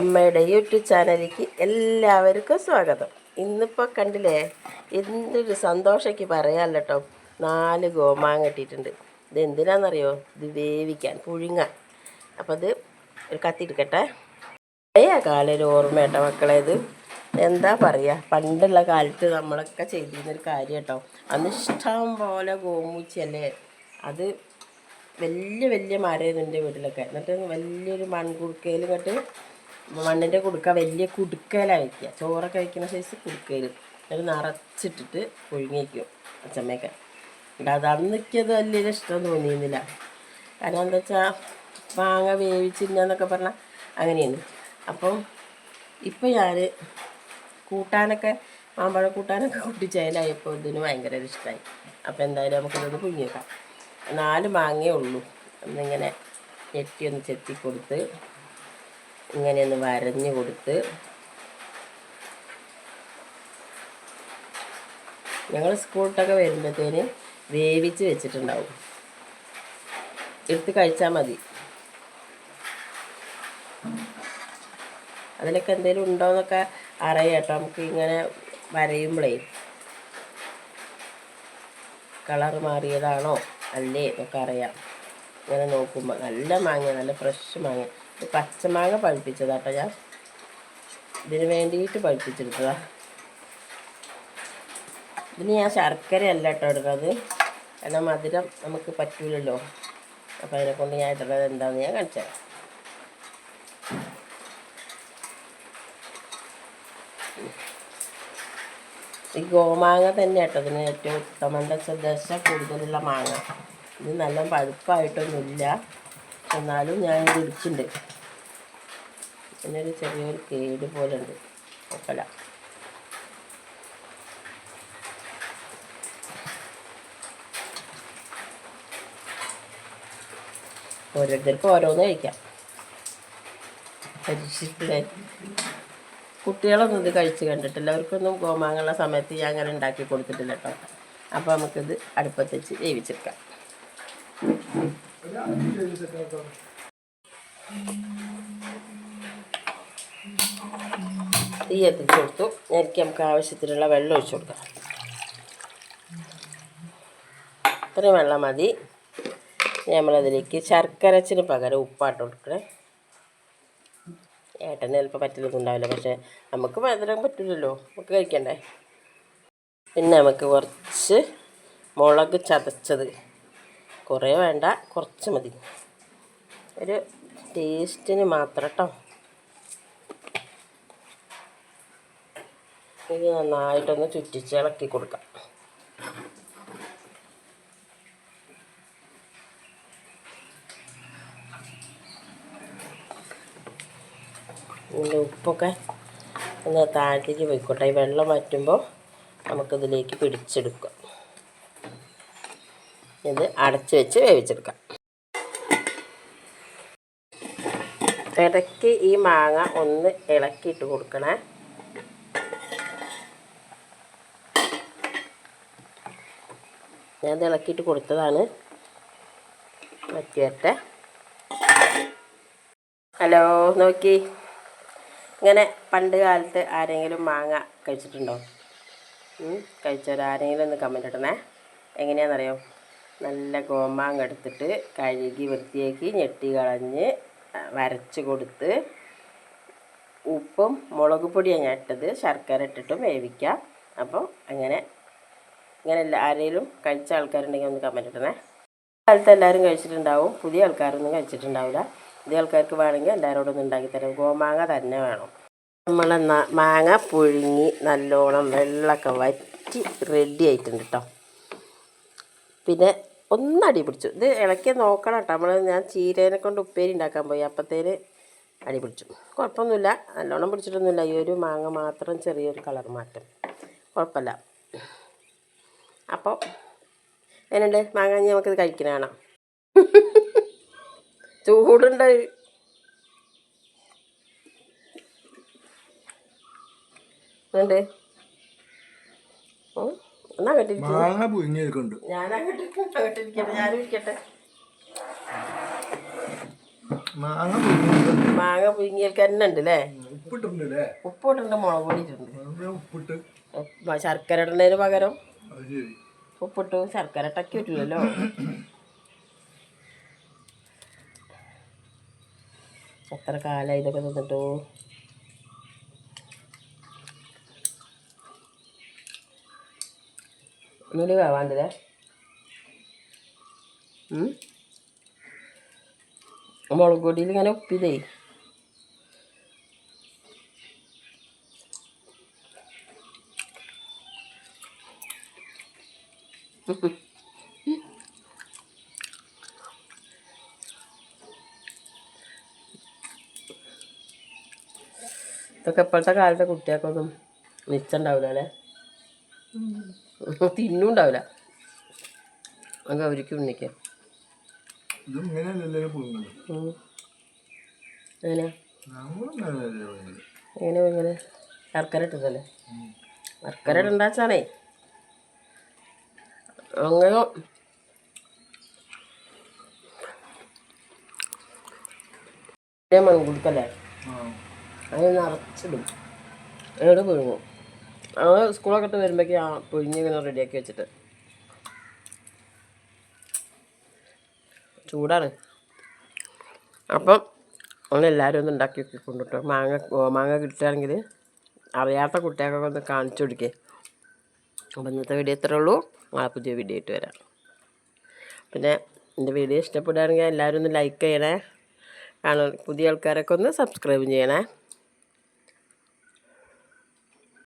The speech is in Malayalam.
അമ്മയുടെ യൂട്യൂബ് ചാനലിലേക്ക് എല്ലാവർക്കും സ്വാഗതം. ഇന്നിപ്പോൾ കണ്ടില്ലേ? എന്തൊരു സന്തോഷയ്ക്ക് പറയാമല്ലോ കേട്ടോ. നാല് ഗോമാങ്ങ കിട്ടിയിട്ടുണ്ട് ഇത് എന്തിനാണെന്നറിയോ ഇത് വേവിക്കാൻ പുഴുങ്ങാൻ. അപ്പോൾ അത് ഒരു കത്തി എടുക്കട്ടെ. പഴയ കാലം ഒരു ഓർമ്മ കേട്ടോ മക്കളെ ഇത്. എന്താ പറയുക പണ്ടുള്ള കാലത്ത് നമ്മളൊക്കെ ചെയ്തിരുന്നൊരു കാര്യം കേട്ടോ അന്ന് ഇഷ്ടം പോലെ ഗോമൂച്ചല്ലേ അത് വലിയ വലിയ മരമായിരുന്നു എന്റെ വീട്ടിലൊക്കെ. എന്നിട്ട് വലിയൊരു മൺകുടുക്കയിൽ ഇങ്ങോട്ട് മണ്ണിന്റെ കുടുക്ക വലിയ കുടുക്കയിലാണ് വയ്ക്കുക ചോറൊക്കെ വയ്ക്കുന്ന സൈസ് കുടുക്കയിൽ. അത് നിറച്ചിട്ടിട്ട് പുഴുങ്ങി വയ്ക്കും അച്ചമ്മയൊക്കെ അത് അന്നൊക്കെയത് വലിയൊരു ഇഷ്ടം തോന്നിയിരുന്നില്ല. കാരണം എന്താ വെച്ചാൽ മാങ്ങ വേവിച്ചിരുന്നൊക്കെ പറഞ്ഞാൽ അങ്ങനെയാണ് അപ്പം ഇപ്പം ഞാൻ കൂട്ടാനൊക്കെ മാമ്പഴ കൂട്ടാനൊക്കെ കൂട്ടിച്ചേലായപ്പോൾ ഇതിന് ഭയങ്കര ഇഷ്ടമായി അപ്പോൾ എന്തായാലും നമുക്കിതൊന്ന് പുഴുങ്ങി വെക്കാം. നാല് മാങ്ങയേ ഉള്ളൂ. ഒന്നിങ്ങനെ ഞെട്ടി ഒന്ന് ചെത്തി കൊടുത്ത് ഇങ്ങനെ ഒന്ന് വരഞ്ഞ് കൊടുത്ത് ഞങ്ങൾ സ്കൂളിട്ടൊക്കെ വരുമ്പോഴത്തേന് വേവിച്ച് വെച്ചിട്ടുണ്ടാവും. എടുത്ത് കഴിച്ചാൽ മതി. അതിലൊക്കെ എന്തെങ്കിലും ഉണ്ടോയെന്നൊക്കെ അറിയാം കേട്ടോ. നമുക്ക് ഇങ്ങനെ വരയുമ്പോഴേ കളർ മാറിയതാണോ? അല്ലേ? എന്നൊക്കെ അറിയാം. ഇങ്ങനെ നോക്കുമ്പോൾ നല്ല മാങ്ങ നല്ല ഫ്രഷ് മാങ്ങ പച്ചമാങ്ങ പഴുപ്പിച്ചതാട്ടോ ഞാൻ. ഇതിന് വേണ്ടിയിട്ട് പഴുപ്പിച്ചെടുത്തതാ. ഇതിന് ഞാൻ ശർക്കര അല്ല കേട്ടോ ഇടുന്നത് കാരണം മധുരം നമുക്ക് പറ്റൂലല്ലോ. അപ്പോൾ അതിനെ കൊണ്ട് ഞാൻ ഇടുന്നത് എന്താണെന്ന് ഞാൻ കാണിച്ചു തരാം. ഈ ഗോമാങ്ങ തന്നെ കേട്ടോ ഇതിന് ഏറ്റവും ഉത്തമം എന്താ ദശ കൂടുതലുള്ള മാങ്ങ. ഇത് നല്ല പഴുപ്പായിട്ടൊന്നുമില്ല. എന്നാലും ഞാൻ ഇടിച്ചിട്ടുണ്ട്. ഇതിനൊരു ചെറിയൊരു കേട് പോലെ ഉണ്ട് ഒപ്പല ഓരോരുത്തർക്കും ഓരോന്ന് കഴിക്കാം. പരീക്ഷിച്ചിട്ടില്ലേ? കുട്ടികളൊന്നും ഇത് കഴിച്ച് കണ്ടിട്ടില്ല. അവർക്കൊന്നും ഗോമാങ്ങുള്ള സമയത്ത് ഞാൻ അങ്ങനെ ഉണ്ടാക്കി കൊടുത്തിട്ടില്ല കേട്ടോ. അപ്പോൾ നമുക്കിത് അടുപ്പത്ത് വെച്ച് വേവിച്ചെടുക്കാം. തീ എത്തിച്ച് കൊടുത്തു. നേരത്തെ നമുക്ക് ആവശ്യത്തിനുള്ള വെള്ളം ഒഴിച്ചു കൊടുക്കാം. ഇത്രയും വെള്ളം മതി. നമ്മളതിലേക്ക് ശർക്കരച്ചിന് പകരം ഉപ്പാട്ട് കൊടുക്കണേ. ഏട്ടന് ചിലപ്പോൾ പറ്റില്ല ഉണ്ടാവില്ല. പക്ഷേ നമുക്ക് മധുരം പറ്റില്ലല്ലോ നമുക്ക് കഴിക്കണ്ടേ? പിന്നെ നമുക്ക് കുറച്ച് മുളക് ചതച്ചത്. കുറേ വേണ്ട കുറച്ച് മതി. ഒരു ടേസ്റ്റിന് മാത്രം കേട്ടോ ഇത് നന്നായിട്ടൊന്ന് ചുറ്റിച്ച് ഇളക്കി കൊടുക്കാം. ഉപ്പൊക്കെ ഒന്ന് താഴത്തേക്ക് പോയിക്കോട്ടെ. ഈ വെള്ളം വറ്റുമ്പോൾ നമുക്കിതിലേക്ക് പിടിച്ചെടുക്കാം. ഇത് അടച്ച് വെച്ച് വേവിച്ചെടുക്കാം. ഇടയ്ക്ക് ഈ മാങ്ങ ഒന്ന് ഇളക്കിയിട്ട് കൊടുക്കണേ. ഞാനത് ഇളക്കിയിട്ട് കൊടുത്തതാണ്. വരട്ടെ ഹലോ നോക്കി. ഇങ്ങനെ പണ്ട് കാലത്ത് ആരെങ്കിലും മാങ്ങ കഴിച്ചിട്ടുണ്ടോ? കഴിച്ചവർ ആരെങ്കിലും ഒന്ന് കമന്റ് ഇടണേ. എങ്ങനെയാണെന്നറിയോ നല്ല ഗോമാങ്ങ എടുത്തിട്ട് കഴുകി വൃത്തിയാക്കി ഞെട്ടി കളഞ്ഞ് വരച്ച് കൊടുത്ത് ഉപ്പും മുളക് പൊടിയാണ് ഞാൻ ഇട്ടത്. ശർക്കര ഇട്ടിട്ടും വേവിക്കാം. അപ്പോൾ അങ്ങനെ ഇങ്ങനെ ആരെങ്കിലും കഴിച്ച ആൾക്കാരുണ്ടെങ്കിൽ ഒന്ന് കമന്റ് ഇടണേ. കാലത്ത് എല്ലാവരും കഴിച്ചിട്ടുണ്ടാവും. പുതിയ ആൾക്കാരൊന്നും കഴിച്ചിട്ടുണ്ടാവില്ല. പുതിയ ആൾക്കാർക്ക് വേണമെങ്കിൽ എല്ലാവരോടും ഒന്ന് ഉണ്ടാക്കി തരാം. ഗോമാങ്ങ തന്നെ വേണം. നമ്മൾ മാങ്ങ പുഴുങ്ങി നല്ലോണം വെള്ളമൊക്കെ വറ്റി റെഡി ആയിട്ടുണ്ട് കേട്ടോ പിന്നെ ഒന്നടി പിടിച്ചു. ഇത് ഇളക്കി നോക്കണം കേട്ടോ നമ്മൾ ഞാൻ ചീരേനെ കൊണ്ട് ഉപ്പേരി ഉണ്ടാക്കാൻ പോയി. അപ്പത്തേന് അടി പിടിച്ചു. കുഴപ്പമൊന്നുമില്ല. നല്ലോണം പിടിച്ചിട്ടൊന്നുമില്ല. ഈ ഒരു മാങ്ങ മാത്രം ചെറിയൊരു കളർ മാറ്റം. കുഴപ്പമില്ല. അപ്പോൾ എന്നുണ്ട് മാങ്ങാഞ്ഞി നമുക്കിത് നമുക്കിത് കാണാം. ചൂടുണ്ട്. ഉണ്ട്. എന്നാ മാങ്ങ മാങ്ങ പുഴുങ്ങിയത് മാങ്ങ പുഴുങ്ങിയൊക്കെ തന്നെ ഉണ്ട് അല്ലേ ഉപ്പിട്ടുണ്ട് മുളക് പൊടിയിട്ടുണ്ട്. ശർക്കര ഇടുന്നതിന് പകരം. ഉപ്പിട്ടു ശർക്കര ഇട്ടൊക്കെ പറ്റില്ലല്ലോ എത്ര കാലം ഇതൊക്കെ നിന്നിട്ടു ഒന്നുകൂടി വേവാണ്ടത്? മുളക് പൊടിയിൽ ഇങ്ങനെ ഉപ്പിതേ ഇതൊക്കെ ഇപ്പോഴത്തെ കാലത്തെ കുട്ടികൾക്കൊന്നും നിച്ചുണ്ടാവില്ല അല്ലേ തിന്നുണ്ടാവില്ല. അത് അവർക്ക് ഉണ്ണിക്കാം. എങ്ങനെ എങ്ങനെ ശർക്കര ഇട്ടതല്ലേ ശർക്കര ഇടണ്ടാച്ചാണേ. അങ്ങനെ മൺകുടുക്കല്ലേ അത് നിറച്ചിടും. എന്നിട്ട് പുഴുങ്ങും. ഞങ്ങൾ സ്കൂളൊക്കെ ഇട്ട് വരുമ്പോഴേക്ക് ആ പുഴുങ്ങി ഇങ്ങനെ റെഡിയാക്കി വെച്ചിട്ട്. ചൂടാണ്. അപ്പം നമ്മളെല്ലാവരും ഒന്ന് ഉണ്ടാക്കി വെക്കി കൊണ്ടുട്ടോ. മാങ്ങ മാങ്ങ കിട്ടുകയാണെങ്കിൽ അറിയാത്ത കുട്ടികൾക്കൊക്കെ ഒന്ന് കാണിച്ചു കൊടുക്കേ. അപ്പം ഇന്നത്തെ വീഡിയോ ഇത്രേ ഉള്ളൂ. നാളെ പുതിയ വീഡിയോ ആയിട്ട് വരാം. പിന്നെ എന്റെ വീഡിയോ ഇഷ്ടപ്പെടുകയാണെങ്കിൽ എല്ലാവരും ഒന്ന് ലൈക്ക് ചെയ്യണേ. കാണാൻ പുതിയ ആൾക്കാരൊക്കെ ഒന്ന് സബ്സ്ക്രൈബ് ചെയ്യണേ.